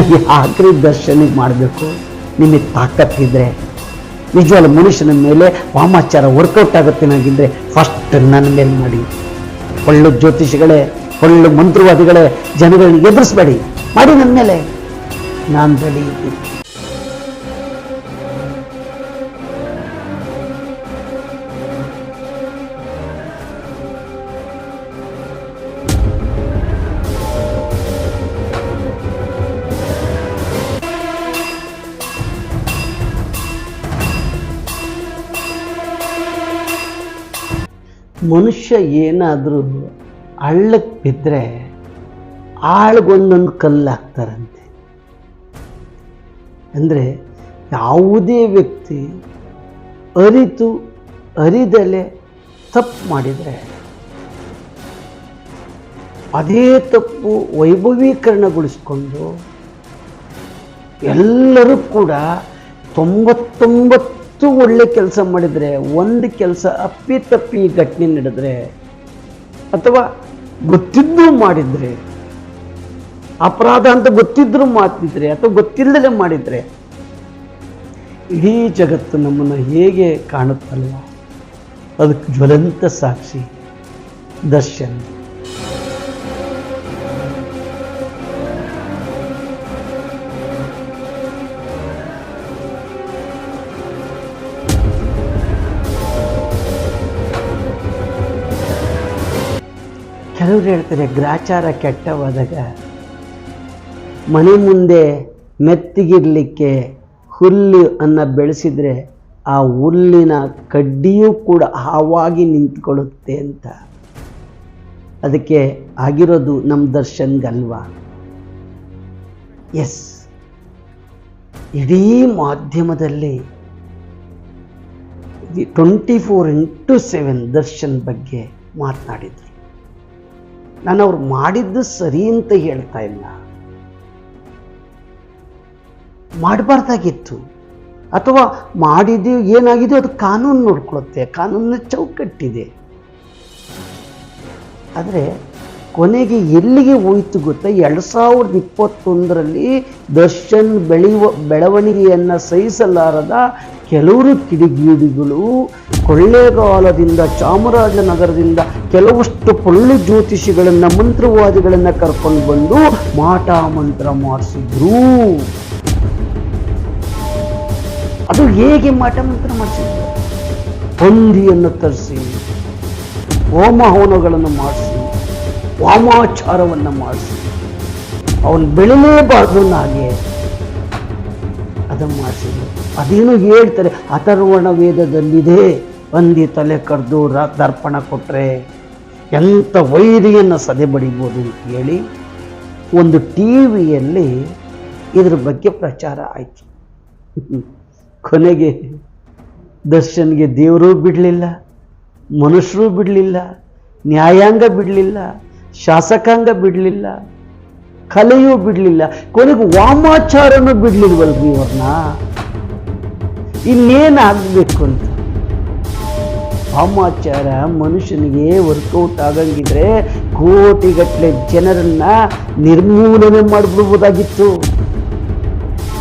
ಯಾಕ್ರಿ ದರ್ಶನಿಗೆ ಮಾಡಬೇಕು. ನಿಮಗೆ ತಾಕತ್ತಿದ್ರೆ ನಿಜವಾದ ಮನುಷ್ಯನ ಮೇಲೆ ವಾಮಾಚಾರ ವರ್ಕೌಟ್ ಆಗುತ್ತೆ ನನಗಿದ್ರೆ ಫಸ್ಟ್ ನನ್ನ ಮೇಲೆ ಮಾಡಿ. ಒಳ್ಳೆ ಜ್ಯೋತಿಷಿಗಳೇ, ಒಳ್ಳೆ ಮಂತ್ರವಾದಿಗಳೇ, ಜನಗಳನ್ನ ಎದುರಿಸ್ಬೇಡಿ. ಮಾಡಿ ನನ್ನ ಮೇಲೆ. ನಾನು ರೆಡಿ ಮನುಷ್ಯ ಏನಾದರೂ ಹಳ್ಳಕ್ಕೆ ಬಿದ್ದರೆ ಆಳ್ಗೊಂದೊಂದು ಕಲ್ಲು ಹಾಕ್ತಾರಂತೆ ಅಂದರೆ ಯಾವುದೇ ವ್ಯಕ್ತಿ ಅರಿತು, ಅರಿದಲೆ ತಪ್ಪು ಮಾಡಿದರೆ ಅದೇ ತಪ್ಪು ವೈಭವೀಕರಣಗೊಳಿಸ್ಕೊಂಡು ಎಲ್ಲರೂ ಕೂಡ ತೊಂಬತ್ತೊಂಬತ್ತು ಒಳ್ಳೆ ಕೆಲಸ ಮಾಡಿದರೆ, ಒಂದು ಕೆಲಸ ಅಪ್ಪಿ ತಪ್ಪಿ ಘಟನೆ ನಡೆದ್ರೆ, ಅಥವಾ ಗೊತ್ತಿದ್ದು ಮಾಡಿದರೆ, ಅಪರಾಧ ಅಂತ ಗೊತ್ತಿದ್ದರೂ ಮಾಡ್ತಿದ್ರೆ, ಅಥವಾ ಗೊತ್ತಿಲ್ಲದೆ ಮಾಡಿದರೆ, ಇಡೀ ಜಗತ್ತು ನಮ್ಮನ್ನು ಹೇಗೆ ಕಾಣುತ್ತಲ್ವ? ಅದಕ್ಕೆ ಜ್ವಲಂತ ಸಾಕ್ಷಿ, ದರ್ಶನ್. ಕೆಲವರು ಹೇಳ್ತಾರೆ, ಗ್ರಾಚಾರ ಕೆಟ್ಟವಾದಾಗ ಮನೆ ಮುಂದೆ ಮೆತ್ತಿಗಿರಲಿಕ್ಕೆ ಹುಲ್ಲು ಅನ್ನ ಬೆಳೆಸಿದರೆ ಆ ಹುಲ್ಲಿನ ಕಡ್ಡಿಯೂ ಕೂಡ ಹಾವಾಗಿ ನಿಂತ್ಕೊಳ್ಳುತ್ತೆ ಅಂತ. ಅದಕ್ಕೆ ಆಗಿರೋದು ನಮ್ಮ ದರ್ಶನ್ಗಲ್ವಾ? ಎಸ್. ಇಡೀ ಮಾಧ್ಯಮದಲ್ಲಿ twenty four into seven Darshan ಬಗ್ಗೆ ಮಾತನಾಡಿದ್ರು. ನಾನು ಅವ್ರು ಮಾಡಿದ್ದು ಸರಿ ಅಂತ ಹೇಳ್ತಾ ಇಲ್ಲ. ಮಾಡಬಾರ್ದಾಗಿತ್ತು. ಅಥವಾ ಮಾಡಿದ್ದು ಏನಾಗಿದೆ ಅದು ಕಾನೂನು ನೋಡ್ಕೊಳುತ್ತೆ, ಕಾನೂನಿನ ಚೌಕಟ್ಟಿದೆ. ಆದರೆ ಕೊನೆಗೆ ಎಲ್ಲಿಗೆ ಹೋಯಿತು ಗೊತ್ತಾ? ಎರಡು ಸಾವಿರದ ಇಪ್ಪತ್ತೊಂದರಲ್ಲಿ ದರ್ಶನ್ ಬೆಳೆಯುವ ಬೆಳವಣಿಗೆಯನ್ನು ಸಹಿಸಲಾರದ ಕೆಲವರು ಕಿಡಿಗೀಡಿಗಳು, ಕೊಳ್ಳೇಗಾಲದಿಂದ ಚಾಮರಾಜನಗರದಿಂದ ಕೆಲವಷ್ಟು ಪೊಳ್ಳು ಜ್ಯೋತಿಷಿಗಳನ್ನು, ಮಂತ್ರವಾದಿಗಳನ್ನು ಕರ್ಕೊಂಡು ಬಂದು ಮಾಟ ಮಂತ್ರ ಮಾಡಿಸಿದ್ರು. ಅದು ಹೇಗೆ ಮಾಟ ಮಂತ್ರ ಮಾಡಿಸಿದ್ರು? ಹೊಂದಿಯನ್ನು ತರಿಸಿ, ಹೋಮ ಹವನಗಳನ್ನು ಮಾಡಿಸಿ ವಾಮಾಚಾರವನ್ನು ಮಾಡಿಸಿ. ಅವನು ಬೆಳಿಲೇಬಾರ್ದು ಹಾಗೆ ಅದನ್ನು ಮಾಡಿಸಿದ್ರು ಅದೇನು ಹೇಳ್ತಾರೆ, ಅಥರ್ವಣ ವೇದದಲ್ಲಿದೆ, ಬಂದಿ ತಲೆ ಕರೆದು ರ, ದರ್ಪಣ ಕೊಟ್ಟರೆ ಎಂಥ ವೈರಿಯನ್ನು ಸದೆ ಬಡಿಬೋದು ಅಂತ ಹೇಳಿ ಒಂದು ಟಿ ವಿಯಲ್ಲಿ ಇದ್ರ ಬಗ್ಗೆ ಪ್ರಚಾರ ಆಯಿತು. ಕೊನೆಗೆ ದರ್ಶನ್ಗೆ ದೇವರೂ ಬಿಡಲಿಲ್ಲ ಮನುಷ್ಯರೂ ಬಿಡಲಿಲ್ಲ, ನ್ಯಾಯಾಂಗ ಬಿಡಲಿಲ್ಲ ಶಾಸಕಾಂಗ ಬಿಡಲಿಲ್ಲ, ಕಲೆಯೂ ಬಿಡಲಿಲ್ಲ, ಕೊನೆಗೆ ವಾಮಾಚಾರನೂ ಬಿಡ್ಲಿಲ್ವಲ್ರಿ ಇವ್ರನ್ನ? ಇನ್ನೇನಾಗಬೇಕು ಅಂತ? ವಾಮಾಚಾರ ಮನುಷ್ಯನಿಗೆ ವರ್ಕೌಟ್ ಆಗಂಗಿದ್ರೆ ಕೋಟಿಗಟ್ಟಲೆ ಜನರನ್ನ ನಿರ್ಮೂಲನೆ ಮಾಡಿಬಿಡ್ಬೋದಾಗಿತ್ತು.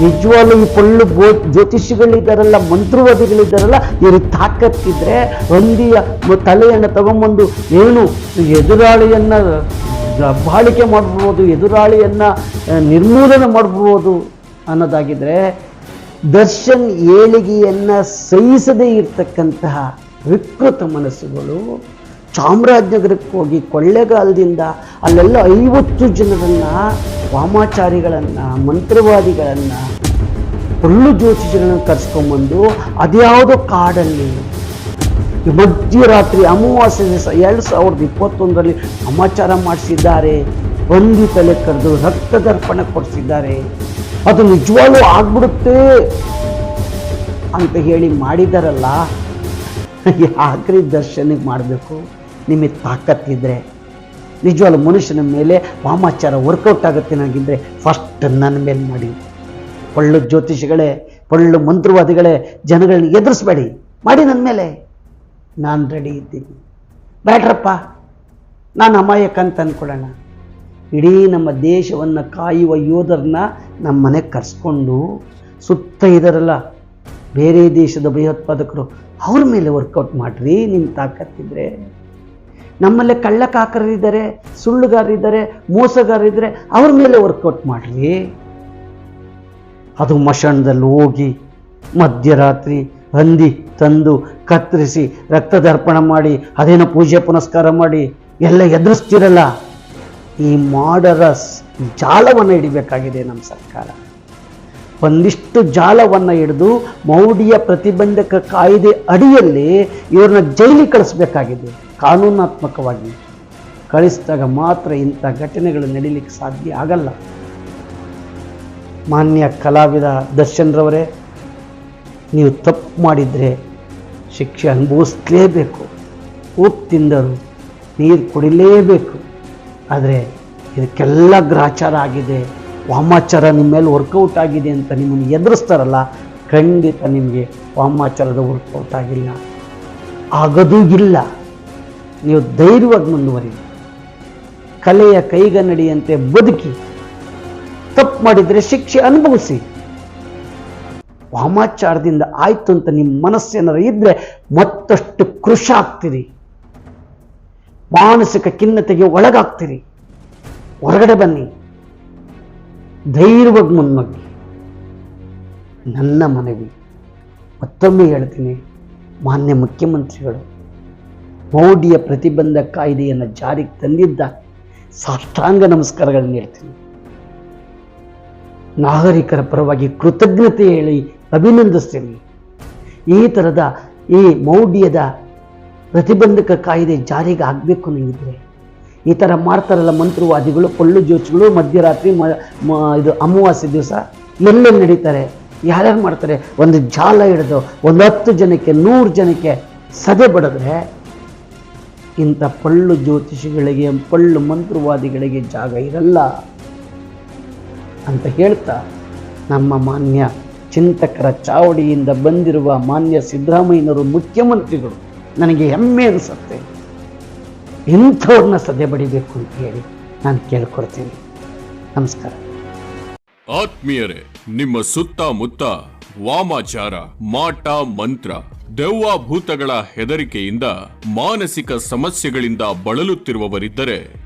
ನಿಜವಾಗ್ಲೂ ಈ ಪೊಳ್ಳು ಬೋ ಜ್ಯೋತಿಷಿಗಳಿದ್ದಾರಲ್ಲ, ಮಂತ್ರವಾದಿಗಳಿದ್ದಾರಲ್ಲ ಇವ್ರಿಗೆ ತಾಕತ್ತಿದ್ರೆ ಒಂದಿಯ ಮ- ತಲೆಯನ್ನು ತಗೊಂಬಂದು ಏನು ಎದುರಾಳಿಯನ್ನ ಬಾಳಿಕೆ ಮಾಡ್ಬೋದು, ಎದುರಾಳಿಯನ್ನ ನಿರ್ಮೂಲನೆ ಮಾಡ್ಬೋದು ಅನ್ನೋದಾಗಿದ್ರೆ ದರ್ಶನ್ ಏಳಿಗೆಯನ್ನು ಸಹಿಸದೇ ಇರತಕ್ಕಂತಹ ವಿಕೃತ ಮನಸ್ಸುಗಳು ಚಾಮರಾಜನಗರಕ್ಕೆ ಹೋಗಿ ಕೊಳ್ಳೆಗಾಲದಿಂದ ಅಲ್ಲೆಲ್ಲ ಐವತ್ತು ಜನರನ್ನು ವಾಮಾಚಾರಿಗಳನ್ನು, ಮಂತ್ರವಾದಿಗಳನ್ನು ಫುಲ್ಲು ಜ್ಯೋತಿ ಜನರನ್ನು ಕರೆಸ್ಕೊಂಬಂದು ಅದ್ಯಾವುದೋ ಕಾಡಲ್ಲಿ ಮಧ್ಯರಾತ್ರಿ ಅಮಾವಾಸ್ಯೆ ದಿವಸ ಎರಡು ಸಾವಿರದ ಇಪ್ಪತ್ತೊಂದರಲ್ಲಿ ಸಮಾಚಾರ ಮಾಡಿಸಿದ್ದಾರೆ. ಬಂದಿ ತಲೆ ಕರೆದು ರಕ್ತದರ್ಪಣ ಕೊಡಿಸಿದ್ದಾರೆ. ಅದು ನಿಜವಾಗ್ಲೂ ಆಗ್ಬಿಡುತ್ತೆ ಅಂತ ಹೇಳಿ ಮಾಡಿದಾರಲ್ಲ ಯಾಕ್ರಿ ದರ್ಶನಕ್ಕೆ ಮಾಡಬೇಕು. ನಿಮಗೆ ತಾಕತ್ತಿದ್ರೆ. ನಿಜವಾಗ್ಲೂ ಮನುಷ್ಯನ ಮೇಲೆ ವಾಮಾಚಾರ ವರ್ಕೌಟ್ ಆಗುತ್ತೆ ನನಗಿದ್ರೆ ಫಸ್ಟ್ ನನ್ನ ಮೇಲೆ ಮಾಡಿ. ಪಳ್ಳು ಜ್ಯೋತಿಷಿಗಳೇ ಪಳ್ಳು ಮಂತ್ರವಾದಿಗಳೇ ಜನಗಳನ್ನ ಎದುರಿಸ್ಬೇಡಿ. ಮಾಡಿ ನನ್ನ ಮೇಲೆ. ನಾನು ರೆಡಿ ಇದ್ದೀನಿ. ಬೇಡ್ರಪ್ಪ ನಾನು ಅಮಾಯಕ ಅಂತ ಅಂದ್ಕೊಳ್ಳೋಣ ಇಡೀ ನಮ್ಮ ದೇಶವನ್ನು ಕಾಯುವ ಯೋಧರನ್ನ ನಮ್ಮ ಮನೆಗೆ ಕರೆಸ್ಕೊಂಡು ಸುತ್ತ ಇದಾರಲ್ಲ ಬೇರೆ ದೇಶದ ಭಯೋತ್ಪಾದಕರು ಅವ್ರ ಮೇಲೆ ವರ್ಕೌಟ್ ಮಾಡ್ರಿ ನಿಮ್ಮ ತಾಕತ್ತಿದ್ರೆ ನಮ್ಮಲ್ಲೇ ಕಳ್ಳಕಾಕರಿದ್ದಾರೆ ಸುಳ್ಳುಗಾರರಿದ್ದಾರೆ, ಮೋಸಗಾರರಿದ್ದಾರೆ, ಅವ್ರ ಮೇಲೆ ವರ್ಕೌಟ್ ಮಾಡ್ರಿ. ಅದು ಮಶಾಣದಲ್ಲಿ ಹೋಗಿ ಮಧ್ಯರಾತ್ರಿ ಹಂದಿ ತಂದು ಕತ್ತರಿಸಿ ರಕ್ತದರ್ಪಣ ಮಾಡಿ, ಅದೇನೋ ಪೂಜೆ ಪುನಸ್ಕಾರ ಮಾಡಿ, ಎಲ್ಲ ಎದುರಿಸ್ತಿರಲ್ಲ. ಈ ಮಾಡರಸ್ ಜಾಲವನ್ನು ಹಿಡಿಬೇಕಾಗಿದೆ ನಮ್ಮ ಸರ್ಕಾರ. ಒಂದಿಷ್ಟು ಜಾಲವನ್ನು ಹಿಡಿದು ಮೌಢ್ಯ ಪ್ರತಿಬಂಧಕ ಕಾಯ್ದೆ ಅಡಿಯಲ್ಲಿ ಇವ್ರನ್ನ ಜೈಲಿಗೆ ಕಳಿಸ್ಬೇಕಾಗಿದೆ, ಕಾನೂನಾತ್ಮಕವಾಗಿ. ಕಳಿಸಿದಾಗ ಮಾತ್ರ ಇಂಥ ಘಟನೆಗಳು ನಡೀಲಿಕ್ಕೆ ಸಾಧ್ಯ ಆಗಲ್ಲ. ಮಾನ್ಯ ಕಲಾವಿದ ದರ್ಶನ್ರವರೇ ನೀವು ತಪ್ಪು ಮಾಡಿದರೆ ಶಿಕ್ಷೆ ಅನುಭವಿಸ್ಲೇಬೇಕು. ಉಪ್ಪು ತಿಂದರು ನೀರು ಕುಡಿಲೇಬೇಕು. ಆದರೆ ಇದಕ್ಕೆಲ್ಲ ಗ್ರಾಚಾರ ಆಗಿದೆ. ವಾಮಾಚಾರ ನಿಮ್ಮ ಮೇಲೆ ವರ್ಕೌಟ್ ಆಗಿದೆ ಅಂತ ನಿಮ್ಮನ್ನು ಎದುರಿಸ್ತಾರಲ್ಲ, ಖಂಡಿತ ನಿಮಗೆ ವಾಮಾಚಾರದ ವರ್ಕೌಟ್ ಆಗಿಲ್ಲ. ಆಗೋದೂ ಇಲ್ಲ. ನೀವು ಧೈರ್ಯವಾಗಿ ಮುಂದುವರಿ ಕಲೆಯ ಕೈಗನ್ನಡಿಯಂತೆ ಬದುಕಿ, ತಪ್ಪು ಮಾಡಿದರೆ ಶಿಕ್ಷೆ ಅನುಭವಿಸಿ. ವಾಮಾಚಾರದಿಂದ ಆಯಿತು ಅಂತ ನಿಮ್ಮ ಮನಸ್ಸೇನಾರು ಇದ್ದರೆ ಮತ್ತಷ್ಟು ಕೃಷಿ ಆಗ್ತೀರಿ. ಮಾನಸಿಕ ಖಿನ್ನತೆಗೆ ಒಳಗಾಗ್ತೀರಿ. ಹೊರಗಡೆ ಬನ್ನಿ. ಧೈರ್ಯವಾಗಿ ಮುನ್ನುಗ್ಗಿ ನನ್ನ ಮನವಿ, ಮತ್ತೊಮ್ಮೆ ಹೇಳ್ತೀನಿ, ಮಾನ್ಯ ಮುಖ್ಯಮಂತ್ರಿಗಳು ಮೌಢ್ಯ ಪ್ರತಿಬಂಧ ಕಾಯ್ದೆಯನ್ನು ಜಾರಿಗೆ ತಂದಿದ್ದ ಸಾಷ್ಟಾಂಗ ನಮಸ್ಕಾರಗಳನ್ನು ಹೇಳ್ತೀನಿ. ನಾಗರಿಕರ ಪರವಾಗಿ ಕೃತಜ್ಞತೆ ಹೇಳಿ ಅಭಿನಂದಿಸ್ತೀನಿ. ಈ ಥರದ ಈ ಮೌಢ್ಯದ ಪ್ರತಿಬಂಧಕ ಕಾಯ್ದೆ ಜಾರಿಗೆ ಆಗಬೇಕು ನನಗಿದ್ರೆ ಈ ಥರ ಮಾಡ್ತಾರಲ್ಲ ಮಂತ್ರವಾದಿಗಳು, ಪೊಳ್ಳು ಜ್ಯೋತಿಗಳು ಮಧ್ಯರಾತ್ರಿ ಮ, ಮ- ಇದು ಅಮಾವಾಸ್ಯೆ ದಿವಸ, ಎಲ್ಲೆಲ್ಲಿ ನಡೀತಾರೆ? ಯಾರ್ಯಾರು ಮಾಡ್ತಾರೆ? ಒಂದು ಜಾಲ ಹಿಡಿದು ಒಂದು ಹತ್ತು ಜನಕ್ಕೆ, ನೂರು ಜನಕ್ಕೆ ಸದೆ ಬಡಿದ್ರೆ ಇಂಥ ಪಳ್ಳು ಜ್ಯೋತಿಷಿಗಳಿಗೆ, ಪಳ್ಳು ಮಂತ್ರವಾದಿಗಳಿಗೆ ಜಾಗ ಇರಲ್ಲ ಅಂತ ಹೇಳ್ತಾ ನಮ್ಮ ಮಾನ್ಯ ಚಿಂತಕರ ಚಾವಡಿಯಿಂದ ಬಂದಿರುವ ಮಾನ್ಯ ಸಿದ್ದರಾಮಯ್ಯನವರು ಮುಖ್ಯಮಂತ್ರಿಗಳು. ನನಗೆ ಹೆಮ್ಮೆ ಅನಿಸುತ್ತೆ. ಇಂಥವ್ರನ್ನ ಸದ್ಯ ಬಡಿಬೇಕು ಅಂತ ಹೇಳಿ ನಾನು ಕೇಳ್ಕೊಡ್ತೀನಿ. ನಮಸ್ಕಾರ. ಆತ್ಮೀಯರೇ, ನಿಮ್ಮ ಸುತ್ತಮುತ್ತ ವಾಮಾಚಾರ, ಮಾಟ, ಮಂತ್ರ ದೆವ್ವಾಭೂತಗಳ ಹೆದರಿಕೆಯಿಂದ ಮಾನಸಿಕ ಸಮಸ್ಯೆಗಳಿಂದ ಬಳಲುತ್ತಿರುವವರಿದ್ದರೆ